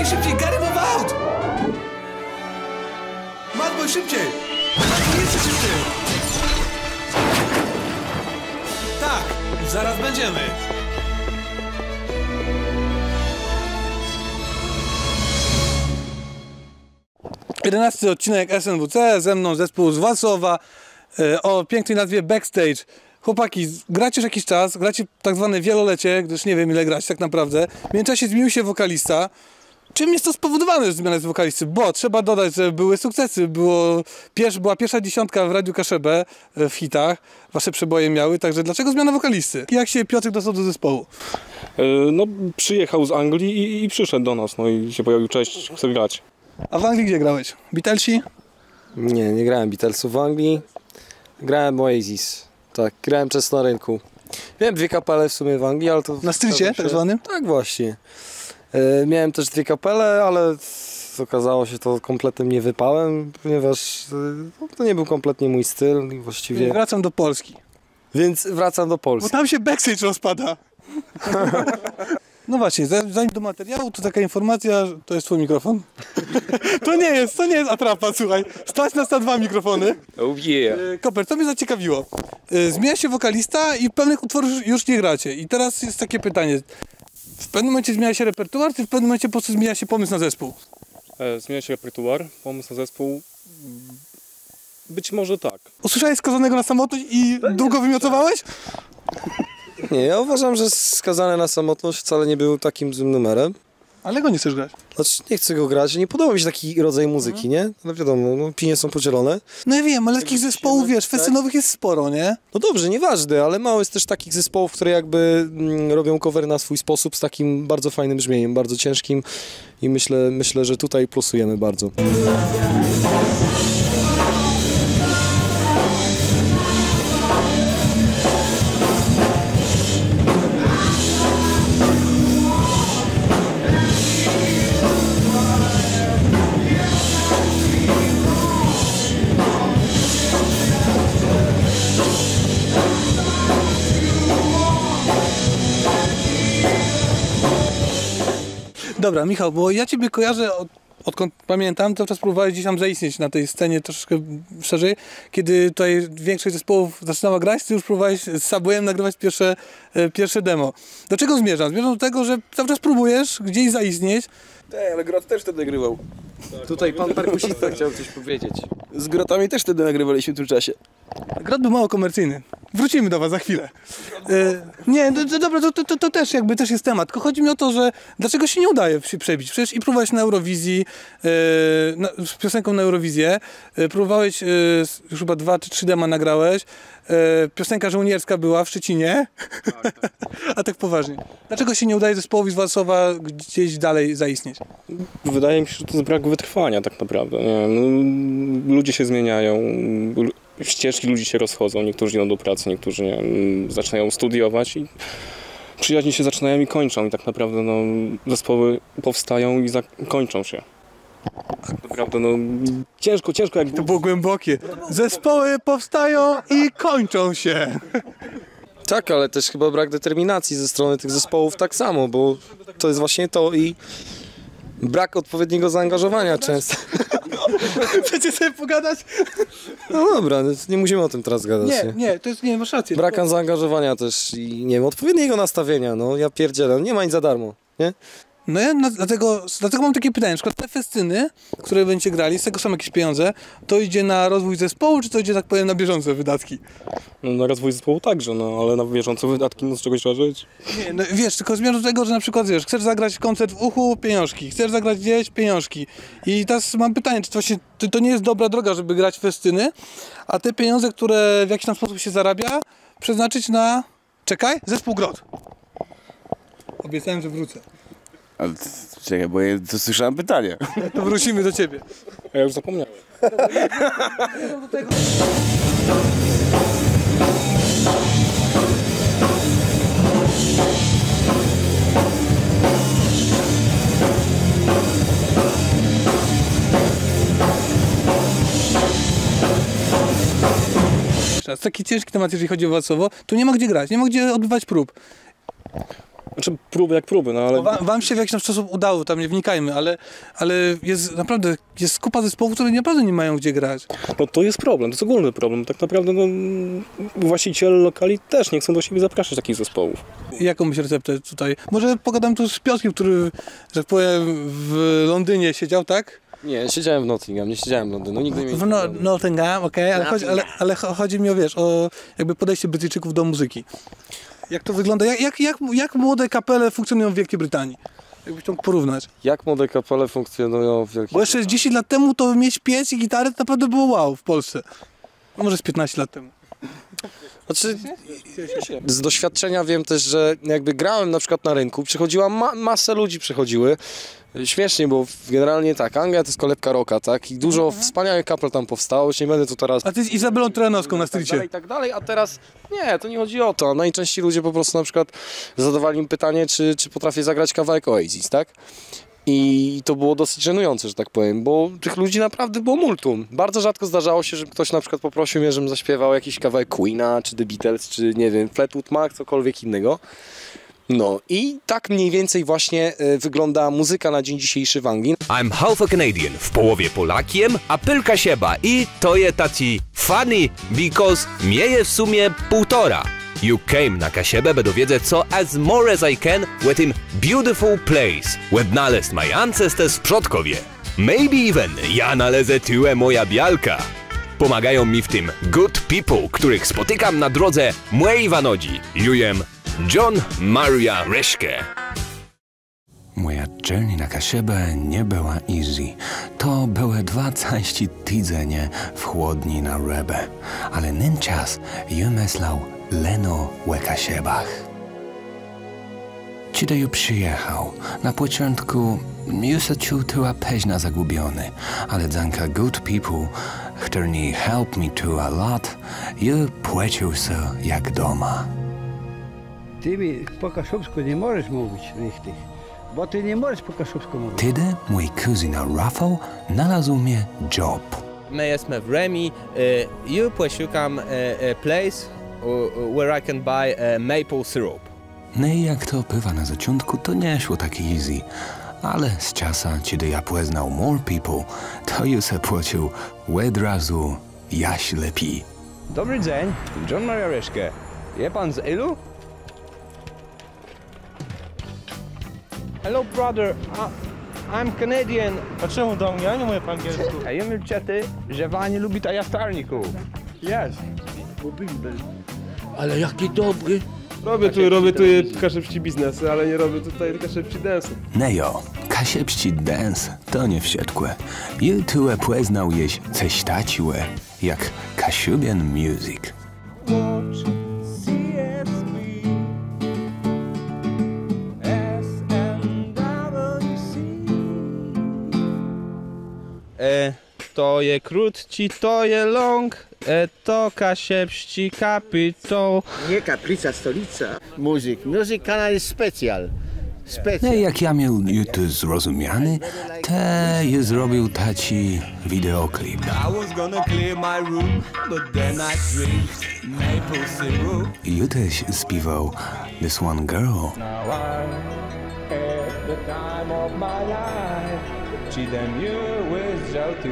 Szybciej, szybciej, Gary, move out! Szybciej! Jeszcze szybciej! Tak, zaraz będziemy. Jedenasty odcinek SNWC, ze mną zespół z Warszawa e, o pięknej nazwie Backstage. Chłopaki, gracie już jakiś czas, gracie tak zwane wielolecie, gdyż nie wiem ile grać tak naprawdę. W międzyczasie zmienił się wokalista. Czym jest to spowodowane, że zmiana jest wokalisty? Bo trzeba dodać, że były sukcesy. Było, pier, była pierwsza dziesiątka w Radiu Kaszebę e, w hitach. Wasze przeboje miały, także dlaczego zmiana wokalisty? Jak się Piotrek dostał do zespołu? E, No, przyjechał z Anglii i, i przyszedł do nas, no i się pojawił, cześć, chcę grać. A w Anglii gdzie grałeś? Beatlesi? Nie, nie grałem Beatlesów w Anglii. Grałem Oasis. Tak, grałem często na rynku. Miałem dwie kapele w sumie w Anglii, ale to... Na strycie, zdarza tak zwanym? Tak, właśnie. E, miałem też dwie kapele, ale okazało się to kompletnym niewypałem, ponieważ e, no, to nie był kompletnie mój styl i właściwie... Wracam do Polski. Więc wracam do Bo Polski. tam się backstage rozpada. No właśnie, za- zanim do materiału, to taka informacja, że to jest twój mikrofon. To nie jest, to nie jest atrapa, słuchaj. Stać nas na dwa mikrofony. Oh yeah. E, Koper, to mnie zaciekawiło. Zmienia się wokalista i pewnych utworów już nie gracie. I teraz jest takie pytanie. W pewnym momencie zmienia się repertuar, czy w pewnym momencie po prostu zmienia się pomysł na zespół? E, zmienia się repertuar, pomysł na zespół. Być może tak. Usłyszałeś skazanego na samotność i długo wymiotowałeś? Nie, ja uważam, że skazane na samotność wcale nie był takim złym numerem. Ale go nie chcesz grać. Znaczy, nie chcę go grać, nie podoba mi się taki rodzaj muzyki, nie? No wiadomo, no, opinie są podzielone. No ja wiem, ale takich zespołów, wiesz, tak? festynowych jest sporo, nie? No dobrze, nieważne, ale mało jest też takich zespołów, które jakby mm, robią cover na swój sposób z takim bardzo fajnym brzmieniem, bardzo ciężkim i myślę, myślę że tutaj plusujemy bardzo. Dobra, Michał, bo ja ciebie kojarzę od, odkąd pamiętam, cały czas próbowałeś gdzieś tam zaistnieć na tej scenie troszkę szerzej. Kiedy tutaj większość zespołów zaczynała grać, ty już próbowałeś z Subwayem nagrywać pierwsze, e, pierwsze demo. Do czego zmierzam? Zmierzam do tego, że cały czas próbujesz gdzieś zaistnieć. Ej, ale Grot też wtedy nagrywał. Tutaj pan perkusista chciał coś powiedzieć. Z Grotami też wtedy nagrywaliśmy w tym czasie. Grot był mało komercyjny. Wrócimy do was za chwilę. E, nie, no, to, dobra, to, to, to, też jakby też jest temat. Tylko chodzi mi o to, że dlaczego się nie udaje się przebić? Przecież i próbowałeś na Eurowizji, e, na, z piosenką na Eurowizję, e, próbowałeś, e, już chyba dwa czy trzy dema nagrałeś, e, piosenka żołnierska była w Szczecinie, a tak poważnie. Dlaczego się nie udaje zespołowi z Warszawa gdzieś dalej zaistnieć? Wydaje mi się, że to jest brak wytrwania tak naprawdę. No, ludzie się zmieniają, ścieżki ludzi się rozchodzą, niektórzy idą do pracy, niektórzy nie zaczynają studiować i przyjaźnie się zaczynają i kończą i tak naprawdę no, zespoły powstają i zakończą się. Tak naprawdę no, ciężko, ciężko jak To było głębokie. Zespoły powstają i kończą się. Tak, ale też chyba brak determinacji ze strony tych zespołów tak samo, bo to jest właśnie to i brak odpowiedniego zaangażowania często. Chcecie sobie pogadać? No dobra, no nie musimy o tym teraz gadać. Nie, nie, to jest, nie, masz rację. Brak zaangażowania też i nie wiem, odpowiedniego nastawienia, no ja pierdzielę, nie ma nic za darmo, nie? No ja na, dlatego, dlatego mam takie pytanie, na przykład te festyny, które będziecie grali, z tego są jakieś pieniądze, to idzie na rozwój zespołu, czy to idzie, tak powiem, na bieżące wydatki? no, na rozwój zespołu także, no, ale na bieżące wydatki no, z czegoś trzeba żyć. Nie, no wiesz, tylko zmierzam do tego, że na przykład, wiesz, chcesz zagrać koncert w uchu, pieniążki, chcesz zagrać gdzieś, pieniążki. I teraz mam pytanie, czy to, właśnie, to, to nie jest dobra droga, żeby grać festyny, a te pieniądze, które w jakiś tam sposób się zarabia, przeznaczyć na, czekaj, zespół Grot. Obiecałem, że wrócę. Ale czekaj, bo ja to słyszałem pytanie. To wrócimy do ciebie. A ja już zapomniałem. Teraz taki ciężki temat, jeżeli chodzi o Wacowo, tu nie ma gdzie grać, nie ma gdzie odbywać prób. Znaczy próby jak próby, no ale... Wam, wam się w jakiś sposób udało, tam nie wnikajmy, ale, ale jest naprawdę, jest kupa zespołów, które naprawdę nie mają gdzie grać. No to jest problem, to jest ogólny problem. Tak naprawdę no, właściciele lokali też nie chcą do siebie zapraszać takich zespołów. Jakąś receptę tutaj? Może pogadam tu z Piotrkiem, który, że tak powiem, w Londynie siedział, tak? Nie, siedziałem w Nottingham, nie siedziałem w Londynie, nigdy mnie W no, Nottingham, okej, ale, chodzi, ale, ale cho- chodzi mi o, wiesz, o jakby podejście Brytyjczyków do muzyki. Jak to wygląda? Jak, jak, jak, jak młode kapele funkcjonują w Wielkiej Brytanii? Jakbyś to mógł porównać. Jak młode kapele funkcjonują w Wielkiej Bo jeszcze 10 lat temu to mieć pięć i gitary to naprawdę było wow w Polsce. No może z 15 lat temu. Znaczy, z doświadczenia wiem też, że jakby grałem na przykład na rynku, przychodziła ma masę ludzi przychodziły. Śmiesznie, bo generalnie tak, Anglia to jest kolebka roka, tak? I dużo wspaniałych kapel tam powstało, już nie będę tu teraz A ty z Izabelą Trenowską na tak stricie. i tak dalej, a teraz nie, to nie chodzi o to. Najczęściej ludzie po prostu na przykład zadawali im pytanie, czy, czy potrafię zagrać kawałek Oasis, tak? I to było dosyć żenujące, że tak powiem, bo tych ludzi naprawdę było multum. Bardzo rzadko zdarzało się, że ktoś na przykład poprosił mnie, żebym zaśpiewał jakiś kawałek Queena, czy The Beatles, czy nie wiem, Fleetwood Mac, cokolwiek innego. No i tak mniej więcej właśnie e, wygląda muzyka na dzień dzisiejszy w Anglii. I'm half a Canadian, w połowie Polakiem, a pylka sieba i to je taci funny, because mnie je w sumie półtora. You came na kasiebę, by dowiedzieć co as more as I can with him beautiful place, odnaleźć my ancestors przodkowie. Maybe even ja nalezę tyłę moja bialka. Pomagają mi w tym good people, których spotykam na drodze mojej wanodzi. Jujem John Maria Reszke. Moja journey na Kasiebę nie była easy. To były dwa caści tydzenie w chłodni na Rebę. Ale nęczas ju myślał leno we Kasiebach. Kiedy ju przyjechał, na początku już czuł tyła peźna zagubiony, ale dzięki good people, którzy help me to a lot, ju płacił się jak doma. Ty mi po kaszubsku nie możesz mówić richtig, bo ty nie możesz po kaszubsku mówić. Wtedy mój kuzyn Rafał znalazł mnie job. My jesteśmy w Remi. Uh, you poszukam uh, a place where I can buy maple syrup. No i jak to bywa na zaczątku, to nie szło tak easy. Ale z czasem, kiedy ja poznał more people, to już się płacił od razu jaś lepiej. Dobry dzień, John Maria Reszke. Je pan z ilu? Hello brother, I, I'm Canadian. A czemu do mnie? Ja nie mówię po angielsku. A ja wiem ciety, że pani lubi ta jastarników. Jest. Ale jaki dobry. Robię tu, robię tu kaszepści biznesy, ale nie robię tutaj kaszepści dance. Nejo, kasiepści dance to nie wsiedkłe. YouTube poznał jeś coś taciłe, jak Kasiubian Music. To je krótci, to je long. E, to kasiepści kapitał. Nie kaplica, stolica. Muzyk. Music kanał jest specjal. No jak ja miał YouTube zrozumiany, te je zrobił taci wideoklip. I was gonna clear my room, but then I drank maple syrup. Juteś śpiewał This One Girl. Ci dem you wyjrzał tu.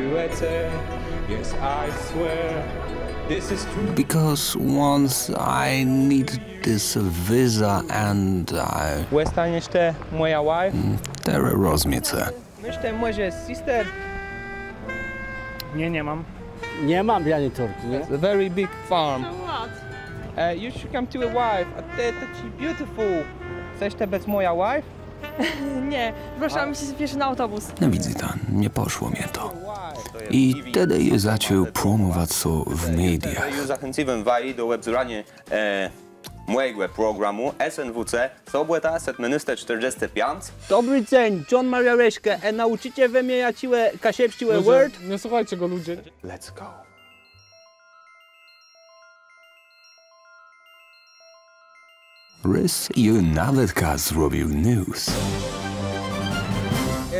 Yes, I swear, this is true. Because once I need this visa and I... Łe staniesz te moja wife? Tere rozmiece. Myślę, może sister? Nie, nie mam. Nie mam piany tortu, nie? It's a very big farm. Uh, you should come to a wife. A te, te ci beautiful. Chcesz te bez moja wife? Nie, proszę, mi się spieszy na autobus. No widzę tam, nie poszło mnie to. I wtedy je zaczął promować co w mediach. Zachęciłem waj do webzuranie e, mojego programu SNWC, sobota 745. Dobry dzień, John Maria Reszke. E, nauczycie we mnie jaciłe kasiepściłe word? Nie słuchajcie go ludzie. Let's go. Rys ju nawet ka zrobił news.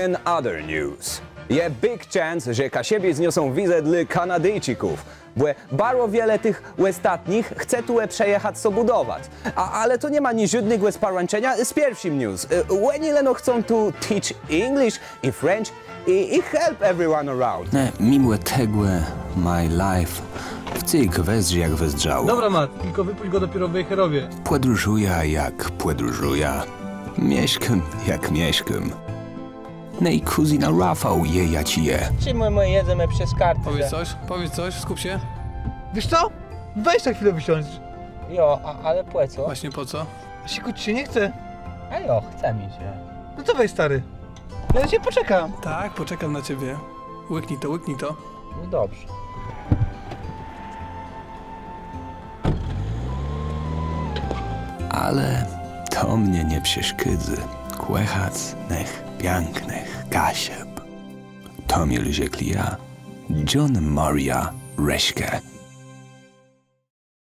In other news, Je big chance, że Kasiebie zniosą wizę dla Kanadyjczyków, bo bardzo wiele tych ostatnich chce tu przejechać co budować. A, ale to nie ma ni żadnego sparanczenia z pierwszym news. Oni leno chcą tu teach English i French i, i help everyone around. Ne, mimo tegłe, my life, w tej kwestii jak wezdrało. Dobra, Mat, tylko wypuść go dopiero w Wejherowie. Podróżuję jak podróżuję. Mieszkam jak mieszkam. Nej, kuzina Rafał je ja ci je. Czy my, my jedziemy przez kartę? Powiedz coś, powiedz coś, skup się. Wiesz co? Weź na chwilę wysiądź. Jo, a, ale po co? Właśnie po co? Siku ci się nie chce. A jo, chce mi się. No to weź stary. Ja na ciebie poczekam. Tak, poczekam na ciebie. Łyknij to, łyknij to. No dobrze. Ale to mnie nie przeszkydzy. Kłechac nech pięknych kasieb. To mi ja, John Maria Reszke.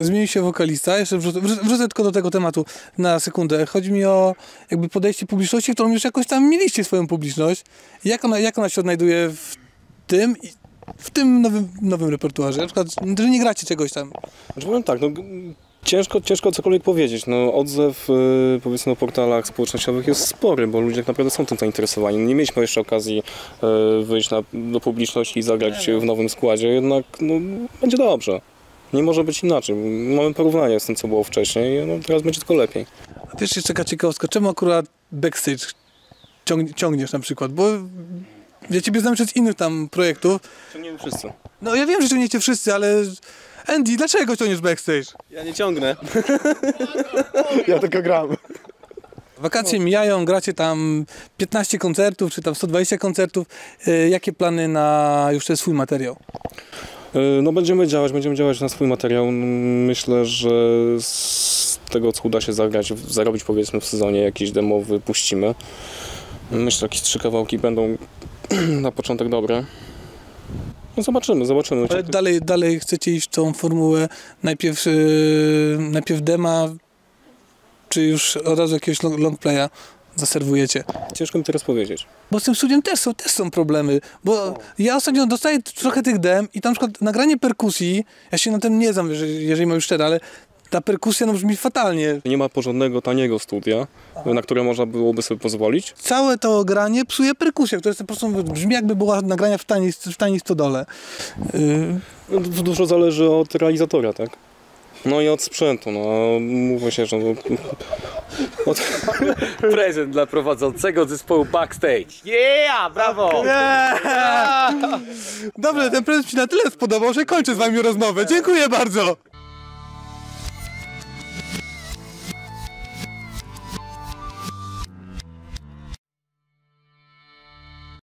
Zmienił się wokalista, jeszcze wrzucę, wrzucę wrzucę tylko do tego tematu na sekundę. Chodzi mi o jakby podejście publiczności, którą już jakoś tam mieliście swoją publiczność. Jak ona, jak ona się odnajduje w tym, i- w tym nowym, nowym repertuarze? Na przykład, że nie gracie czegoś tam. Znaczy powiem tak, no, ciężko, ciężko cokolwiek powiedzieć. No, odzew y, powiedzmy na portalach społecznościowych jest spory, bo ludzie tak naprawdę są tym zainteresowani. Nie mieliśmy jeszcze okazji y, wyjść na, do publiczności i zagrać w nowym składzie, jednak no, będzie dobrze. Nie może być inaczej. Mamy porównanie z tym, co było wcześniej, no, teraz będzie tylko lepiej. A wiesz, jeszcze taka ciekawostka, czemu akurat backstage ciąg, ciągniesz na przykład? Bo ja ciebie znam jeszcze z innych tam projektów. Ciągniemy wszyscy. No ja wiem, że ciągniecie wszyscy, ale Andy, dlaczego ciągniesz backstage? Ja nie ciągnę. Ja tylko gram. Wakacje mijają, gracie tam 15 koncertów, czy tam 120 koncertów. E, Jakie plany na już ten swój materiał? Y, No będziemy działać, będziemy działać na swój materiał. Myślę, że z tego co uda się zagrać, zarobić powiedzmy w sezonie jakiś demo wypuścimy. Myślę, że jakieś trzy kawałki będą na początek dobre. No zobaczymy, zobaczymy. Ale dalej, dalej chcecie iść w tą formułę najpierw, e, najpierw dema, czy już od razu jakiegoś long, long playa zaserwujecie? Ciężko mi teraz powiedzieć. Bo z tym studiem też są, też są problemy, bo ja ostatnio dostaję trochę tych dem i tam na przykład nagranie perkusji, ja się na tym nie znam, jeżeli, jeżeli mam już szczerze, ale ta perkusja no brzmi fatalnie. Nie ma porządnego, taniego studia, na które można byłoby sobie pozwolić. Całe to granie psuje perkusja, która jest po prostu brzmi jakby była nagrania w taniej, w taniej stodole. Yy, No, du- Dużo zależy od realizatora, tak? No i od sprzętu, no mówię się, że... No, od... Prezent dla prowadzącego zespołu Backstage. Yeah, brawo! Dobrze, ten prezent mi na tyle spodobał, że kończę z wami rozmowę. Dziękuję bardzo.